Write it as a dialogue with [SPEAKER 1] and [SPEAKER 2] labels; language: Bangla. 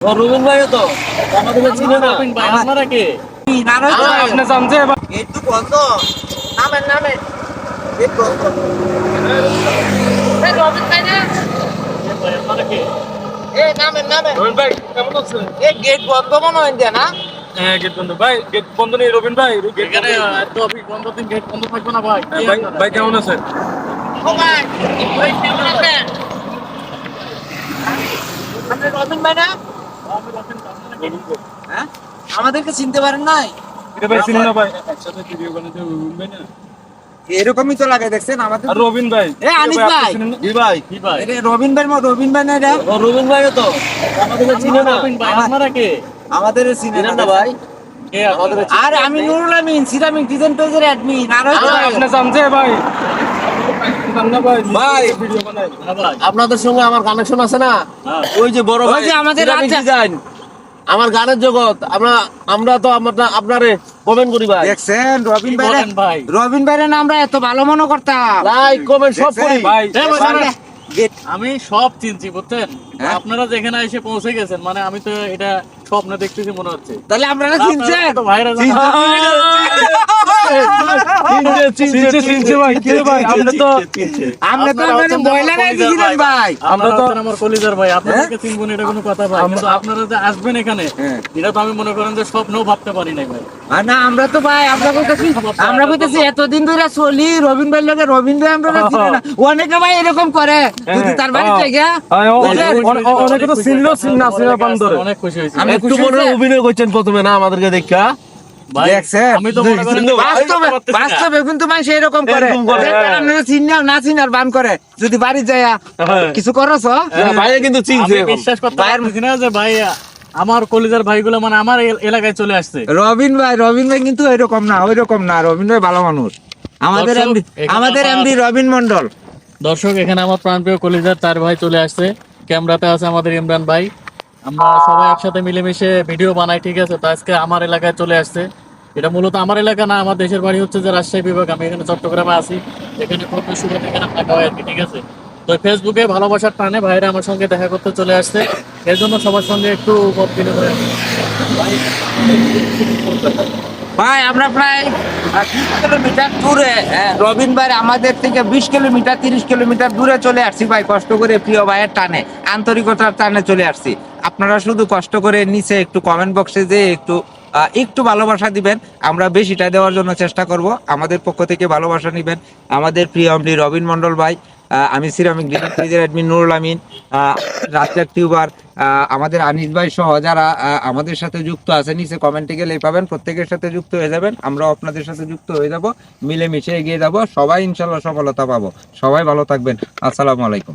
[SPEAKER 1] রুবিন ভাইও তো? আমাদের চিনে না।
[SPEAKER 2] ভাই। আপনারা কে?
[SPEAKER 1] আপনি
[SPEAKER 2] জানছে
[SPEAKER 1] একটু বন্ধ নামেন নামেন গেট বন্ধ এই রবিন ভাই না
[SPEAKER 2] আপনারা কে
[SPEAKER 1] এ নামেন নামেন।
[SPEAKER 2] রবিন ভাই কেমন আছেন?
[SPEAKER 1] এ গেট বন্ধ মনে হয় না?
[SPEAKER 2] হ্যাঁ গেট বন্ধ। ভাই গেট বন্ধ নেই রবিন ভাই। এখানে বন্ধ দিন গেট বন্ধ থাকবে না ভাই। ভাই ভাই কেমন আছেন?
[SPEAKER 1] ও ভাই কেমন আছেন? আপনি রবিন ভাই না? হ্যাঁ? আমাদেরকে চিনতে পারেন নাই?
[SPEAKER 2] ভাই চিনি না ভাই। একসাথে ভিডিও বানাতে রবিন ভাই না।
[SPEAKER 3] এরকমই তো লাগে দেখছেন? আমাদের
[SPEAKER 2] রবিন ভাই।
[SPEAKER 3] এ, আনিস ভাই।
[SPEAKER 1] জি ভাই।
[SPEAKER 2] কি ভাই?
[SPEAKER 3] এটা রবিন ভাই মো- রবিন ভাই না এটা?
[SPEAKER 1] রবিন ভাইও তো। আমাদের চিনে না।
[SPEAKER 2] রবিন ভাই আপনারা কে?
[SPEAKER 3] আমাদের চিনে না।
[SPEAKER 1] না ভাই।
[SPEAKER 2] কে
[SPEAKER 3] আর আমি নুরুল আমিন সিরামিক ডিজাইন পেজের অ্যাডমিন আর
[SPEAKER 2] আপনি জানছে ভাই। ভাই
[SPEAKER 1] ভাই।
[SPEAKER 2] ভিডিও বানাই ভাই
[SPEAKER 1] আপনাদের সঙ্গে আমার কানেকশন আছে না?
[SPEAKER 2] হ্যাঁ।
[SPEAKER 1] ওই যে বড় ভাই
[SPEAKER 3] আমাদের
[SPEAKER 1] আমার গানের জগৎ আমরা আমরা তো আপনারে কমেন্ট করি ভাই।
[SPEAKER 3] দেখছেন রবিন ভাই। রবিন ভাই আমরা এত ভালো মনে করতাম।
[SPEAKER 1] লাইক কমেন্ট সব করি।
[SPEAKER 2] ভাই আমি সব চিনছি বুঝছেন?
[SPEAKER 3] হ্যাঁ?
[SPEAKER 2] আপনারা যেখানে এসে পৌঁছে গেছেন মানে আমি তো এটা স্বপ্ন দেখতেছি মনে হচ্ছে।
[SPEAKER 3] তাহলে আপনারা চিনছেন?
[SPEAKER 2] ভাইরা ভাই ভাই আপনি তো
[SPEAKER 3] আমরা তো মানে
[SPEAKER 2] হচ্ছেন
[SPEAKER 3] নাই দিছিলেন ভাই।
[SPEAKER 2] আমরা তো আমার কলিজার ভাই। আপনাদেরকে চিনবো এটা কোনো কথা ভাই। কিন্তু আপনারা যে আসবেন এখানে
[SPEAKER 3] হ্যাঁ।
[SPEAKER 2] এটা তো আমি মনে করেন যে স্বপ্নও ভাবতে পারি নাই ভাই।
[SPEAKER 3] আর না আমরা তো ভাই আমরা কইতেছি আমরা কইতেছি এতদিন ধরে চলি রবিন ভাই লগে রবিন ভাই আমরা চিনি না। অনেকে ভাই এরকম করে যদি তার বাড়ি থেকে
[SPEAKER 2] অনেকে তো চিনলেও চিন না চিনা বান্দরে অনেক খুশি হয়েছি।
[SPEAKER 3] আমি
[SPEAKER 1] একটু মনে অভিনয় করছেন প্রথমে না আমাদেরকে দেখা?
[SPEAKER 2] ভাই
[SPEAKER 3] দেখছেন?
[SPEAKER 2] আমি তো করেন
[SPEAKER 3] বাস্তবে বাস্তবে কিন্তু মানুষ এরকম করে।
[SPEAKER 1] এরকম করে,
[SPEAKER 3] দেখবেন আপনারা চিনার না চিনার বান করে। যদি বাড়ি যায় কিছু করছ
[SPEAKER 1] ভাইয়া কিন্তু চিনছে
[SPEAKER 2] বিশ্বাস করতে যে ভাই আমার কলিজার ভাইগুলো মানে আমার এলাকায় চলে আসছে।
[SPEAKER 3] রবিন ভাই রবিন ভাই কিন্তু ওইরকম না ওইরকম না। রবিন ভাই ভালো মানুষ। আমাদের এমডি আমাদের এমডি রবিন মন্ডল
[SPEAKER 2] দর্শক এখানে আমার প্রাণপ্রিয় কলিজার চার ভাই চলে আসছে। ক্যামেরাতে আছে আমাদের ইমরান ভাই। আমরা সবাই একসাথে মিলেমিশে ভিডিও বানাই ঠিক আছে? তো আজকে আমার এলাকায় চলে আসছে। এটা মূলত আমার এলাকা না আমার দেশের বাড়ি হচ্ছে যে রাজশাহী বিভাগ। আমি এখানে চট্টগ্রামে আছি এখানে কর্মী সুবাদ এখানে থাকা হয় আর কি ঠিক আছে? তো ফেসবুকে ভালোবাসার টানে ভাইরা আমার সঙ্গে দেখা করতে চলে আসছে। এর জন্য সবার সঙ্গে একটু
[SPEAKER 3] ভাই আমরা প্রায় বিশ কিলোমিটার দূরে হ্যাঁ, রবিন ভাই আমাদের থেকে বিশ কিলোমিটার তিরিশ কিলোমিটার দূরে চলে আসছি ভাই কষ্ট করে প্রিয় ভাইয়ের টানে আন্তরিকতার টানে চলে আসছি। আপনারা শুধু কষ্ট করে নিচে একটু কমেন্ট বক্সে যে একটু একটু ভালোবাসা দিবেন। আমরা বেশিটা দেওয়ার জন্য চেষ্টা করব। আমাদের পক্ষ থেকে ভালোবাসা নিবেন। আমাদের প্রিয় এমডি রবিন মন্ডল ভাই আমি ceramic digital admin Nurul Amin Razzak tuber আমাদের আনিস ভাই সহ যারা আমাদের সাথে যুক্ত আছে নিচে কমেন্টে গেলে পাবেন। প্রত্যেকের সাথে যুক্ত হয়ে যাবেন। আমরা আপনাদের সাথে যুক্ত হয়ে যাব। মিলেমিশে এগিয়ে যাব। সবাই ইনশাল্লাহ সফলতা পাবো। সবাই ভালো থাকবেন। আসসালামু আলাইকুম।